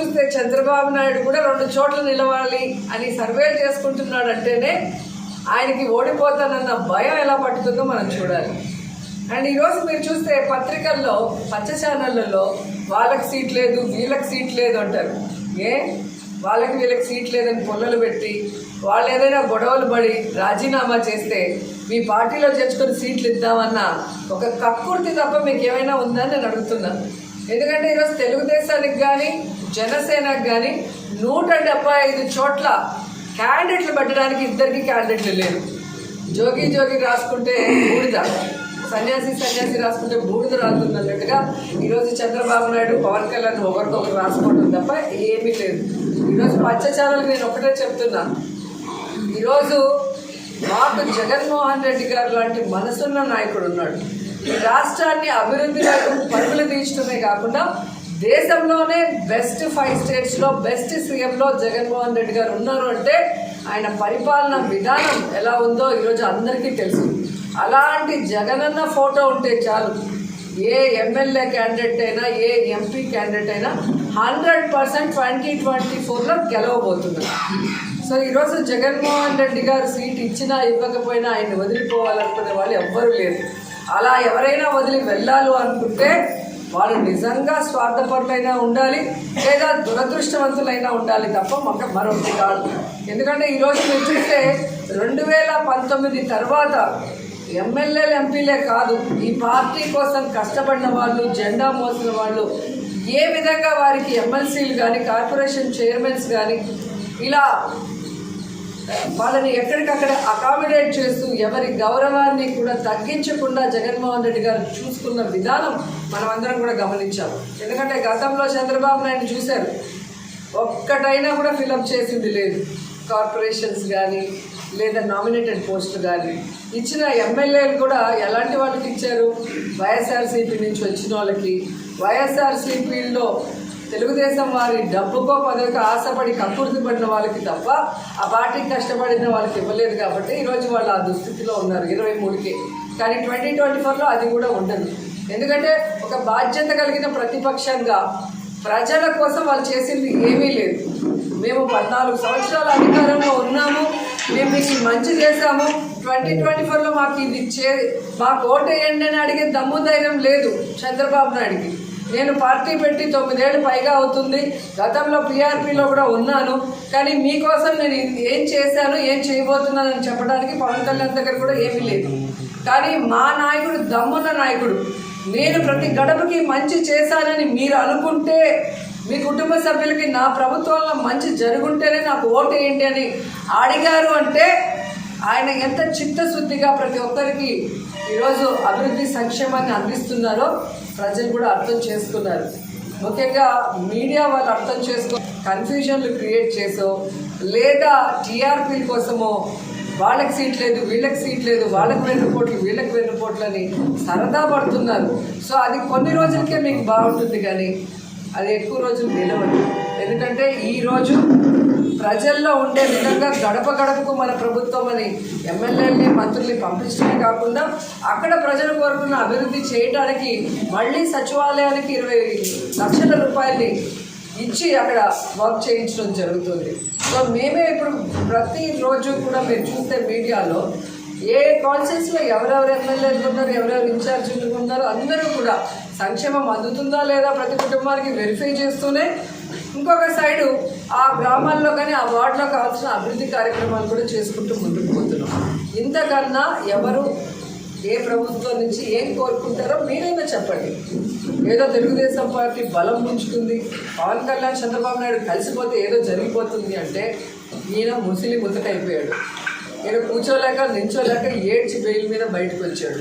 చూస్తే చంద్రబాబు నాయుడు కూడా రెండు చోట్ల నిలవాలి అని సర్వే చేసుకుంటున్నాడు అంటేనే ఆయనకి ఓడిపోతానన్న భయం ఎలా పట్టుతుందో మనం చూడాలి. అండ్ ఈరోజు మీరు చూస్తే పత్రికల్లో పచ్చ ఛానళ్ళలో వాళ్ళకి సీట్ లేదు వీళ్ళకి సీట్ లేదు అంటారు. ఏ? వాళ్ళకి వీళ్ళకి సీట్ లేదని పొల్లలు పెట్టి వాళ్ళు ఏదైనా గొడవలు పడి రాజీనామా చేస్తే మీ పార్టీలో చేర్చుకొని సీట్లు ఇద్దామన్న ఒక కక్కుర్తి తప్ప మీకు ఏమైనా ఉందని నేను అడుగుతున్నాను ఎందుకంటే ఈరోజు తెలుగుదేశానికి కానీ జనసేనకు కానీ నూట డెబ్బై ఐదు చోట్ల క్యాండిడేట్లు పెట్టడానికి ఇద్దరికి క్యాండిడేట్లు లేరు. జోగి జోగి రాసుకుంటే బూడిద. సన్యాసి సన్యాసి రాసుకుంటే బూడిద రాసుకున్నట్టుగా ఈరోజు చంద్రబాబు నాయుడు పవన్ కళ్యాణ్ ఒకరికొకరు రాసుకోవడం తప్ప ఏమీ లేదు. ఈరోజు పచ్చ ఛానల్ నేను ఒకటే చెప్తున్నా. ఈరోజు మాకు జగన్మోహన్ రెడ్డి గారు లాంటి మనసున్న నాయకుడు ఉన్నాడు. ఈ రాష్ట్రాన్ని అభివృద్ధి వైపు పరుగులు తీయటమే కాకుండా దేశంలోనే బెస్ట్ ఫైవ్ స్టేట్స్లో బెస్ట్ సీఎంలో జగన్మోహన్ రెడ్డి గారు ఉన్నారు అంటే ఆయన పరిపాలన విధానం ఎలా ఉందో ఈరోజు అందరికీ తెలుసు. అలాంటి జగనన్న ఫోటో ఉంటే చాలు. ఏ ఎమ్మెల్యే క్యాండిడేట్ అయినా ఏ ఎంపీ క్యాండిడేట్ అయినా హండ్రెడ్ పర్సెంట్ ట్వంటీ ట్వంటీ ఫోర్లో గెలవబోతున్నారు. సో ఈరోజు జగన్మోహన్ రెడ్డి గారు సీట్ ఇచ్చినా ఇవ్వకపోయినా ఆయన వదిలిపోవాలనుకునే వాళ్ళు ఎవ్వరూ లేరు. అలా ఎవరైనా వదిలి వెళ్ళాలి అనుకుంటే వాళ్ళు నిజంగా స్వార్థపరులైనా ఉండాలి లేదా దురదృష్టవంతులైనా ఉండాలి తప్ప మాకు మరొకటి కాదు. ఎందుకంటే ఈరోజు మీరు చూస్తే రెండు వేల పంతొమ్మిది తర్వాత ఎమ్మెల్యేలు ఎంపీలే కాదు ఈ పార్టీ కోసం కష్టపడిన వాళ్ళు జెండా మోసిన వాళ్ళు ఏ విధంగా వారికి ఎమ్మెల్సీలు కానీ కార్పొరేషన్ చైర్మన్స్ కానీ ఇలా వాళ్ళని ఎక్కడికక్కడ అకామిడేట్ చేస్తూ ఎవరి గౌరవాన్ని కూడా తగ్గించకుండా జగన్మోహన్ రెడ్డి గారు చూసుకున్న విధానం మనం అందరం కూడా గమనించాము. ఎందుకంటే గతంలో చంద్రబాబు నాయుడు చూశారు. ఒక్కటైనా కూడా ఫిలప్ చేసింది లేదు. కార్పొరేషన్స్ కానీ లేదా నామినేటెడ్ పోస్ట్ కానీ ఇచ్చిన ఎమ్మెల్యేలు కూడా ఎలాంటి వాళ్ళకి ఇచ్చారు? వైఎస్ఆర్సీపీ నుంచి వచ్చిన వాళ్ళకి. వైఎస్ఆర్సీపీలో తెలుగుదేశం వారి డబ్బుకో పదవికో ఆశపడి కక్కుర్తి పడిన వాళ్ళకి తప్ప ఆ పార్టీకి కష్టపడిన వాళ్ళకి ఇవ్వలేదు కాబట్టి ఈరోజు వాళ్ళు ఆ దుస్థితిలో ఉన్నారు ఇరవై మూడుకి. కానీ ట్వంటీ ట్వంటీ ఫోర్లో అది కూడా ఉండదు. ఎందుకంటే ఒక బాధ్యత కలిగిన ప్రతిపక్షంగా ప్రజల కోసం వాళ్ళు చేసింది ఏమీ లేదు. మేము పద్నాలుగు సంవత్సరాల అధికారంలో ఉన్నాము మేము మీకు మంచి చేశాము ట్వంటీ ట్వంటీ ఫోర్లో మాకు ఇది చే మాకు ఓటేయండి అని అడిగే దమ్ము ధైర్యం లేదు చంద్రబాబు నాయుడికి. నేను పార్టీ పెట్టి తొమ్మిదేళ్ళు పైగా అవుతుంది. గతంలో పీఆర్పీలో కూడా ఉన్నాను. కానీ మీకోసం నేను ఏం చేశాను ఏం చేయబోతున్నానని చెప్పడానికి పవన్ కళ్యాణ్ దగ్గర కూడా ఏమీ లేదు. కానీ మా నాయకుడు దమ్మున్న నాయకుడు నేను ప్రతి గడపకి మంచి చేశానని మీరు అనుకుంటే మీ కుటుంబ సభ్యులకి నా ప్రభుత్వంలో మంచి జరుగుంటేనే నాకు ఓటు ఏంటి అని అడిగారు అంటే ఆయన ఎంత చిత్తశుద్ధిగా ప్రతి ఒక్కరికి ఈరోజు అభివృద్ధి సంక్షేమాన్ని అందిస్తున్నారో ప్రజలు కూడా అర్థం చేసుకున్నారు. ముఖ్యంగా మీడియా వాళ్ళు అర్థం చేసుకో కన్ఫ్యూజన్లు క్రియేట్ చేసో లేదా టీఆర్పీల కోసమో వాళ్ళకి సీట్ లేదు వీళ్ళకి సీట్ లేదు వాళ్ళకి వెన్నుపోట్లు వీళ్ళకి వెన్నుపోట్లు అని సరదా పడుతున్నారు. సో అది కొన్ని రోజులకే మీకు బాగుంటుంది కానీ అది ఎక్కువ రోజులు నిలవదు. ఎందుకంటే ఈరోజు ప్రజల్లో ఉండే విధంగా గడప గడపకు మన ప్రభుత్వం అని ఎమ్మెల్యేలని మంత్రుల్ని పంపించడమే కాకుండా అక్కడ ప్రజల కోరుకున్న అభివృద్ధి చేయడానికి మళ్ళీ సచివాలయానికి ఇరవై లక్షల రూపాయలని ఇచ్చి అక్కడ వర్క్ చేయించడం జరుగుతుంది. సో మేమే ఇప్పుడు ప్రతిరోజు కూడా మీరు చూస్తే మీడియాలో ఏ కాన్సెన్స్లో ఎవరెవరు ఎమ్మెల్యేలు ఉన్నారు ఎవరెవరు ఇన్ఛార్జీలు ఉన్నారు అందరూ కూడా సంక్షేమం అందుతుందా లేదా ప్రతి కుటుంబానికి వెరిఫై చేస్తూనే ఇంకొక సైడు ఆ గ్రామాల్లో కానీ ఆ వార్డులో కావాల్సిన అభివృద్ధి కార్యక్రమాలు కూడా చేసుకుంటూ ముందుకు పోతున్నాం. ఇంతకన్నా ఎవరు ఏ ప్రభుత్వం నుంచి ఏం కోరుకుంటారో మీరైనా చెప్పండి. ఏదో తెలుగుదేశం పార్టీ బలం ఉంచుతుంది పవన్ కళ్యాణ్ చంద్రబాబు నాయుడు కలిసిపోతే ఏదో జరిగిపోతుంది అంటే ఈయన ముసిలి ముతకైపోయాడు. ఈయన కూర్చోలేక నించోలేక ఏడ్చి బెయిల్ మీద బయటకు వచ్చాడు.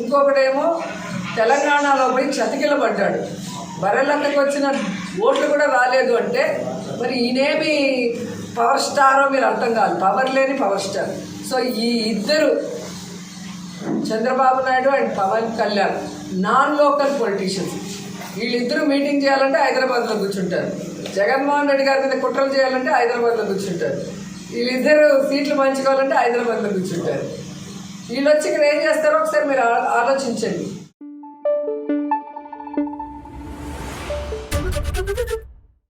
ఇంకొకడేమో తెలంగాణలో పోయి చతికిల పడ్డాడు వచ్చిన ఓట్లు కూడా రాలేదు అంటే మరి ఈయనేమి పవర్ స్టారో మీరు అర్థం కాదు. పవర్ లేని పవర్ స్టార్. సో ఈ ఇద్దరు Chandrababu Naidu and Pawan Kalyan non local politicians. వీళ్ళిద్దరూ మీటింగ్ చేయాలంటే హైదరాబాద్లో కూర్చుంటారు. జగన్మోహన్ రెడ్డి గారి మీద కుట్రలు చేయాలంటే హైదరాబాద్లో కూర్చుంటారు. వీళ్ళిద్దరు సీట్లు పంచుకోవాలంటే హైదరాబాద్లో కూర్చుంటారు. వీళ్ళు వచ్చి ఇక్కడ ఏం చేస్తారో ఒకసారి మీరు ఆలోచించండి.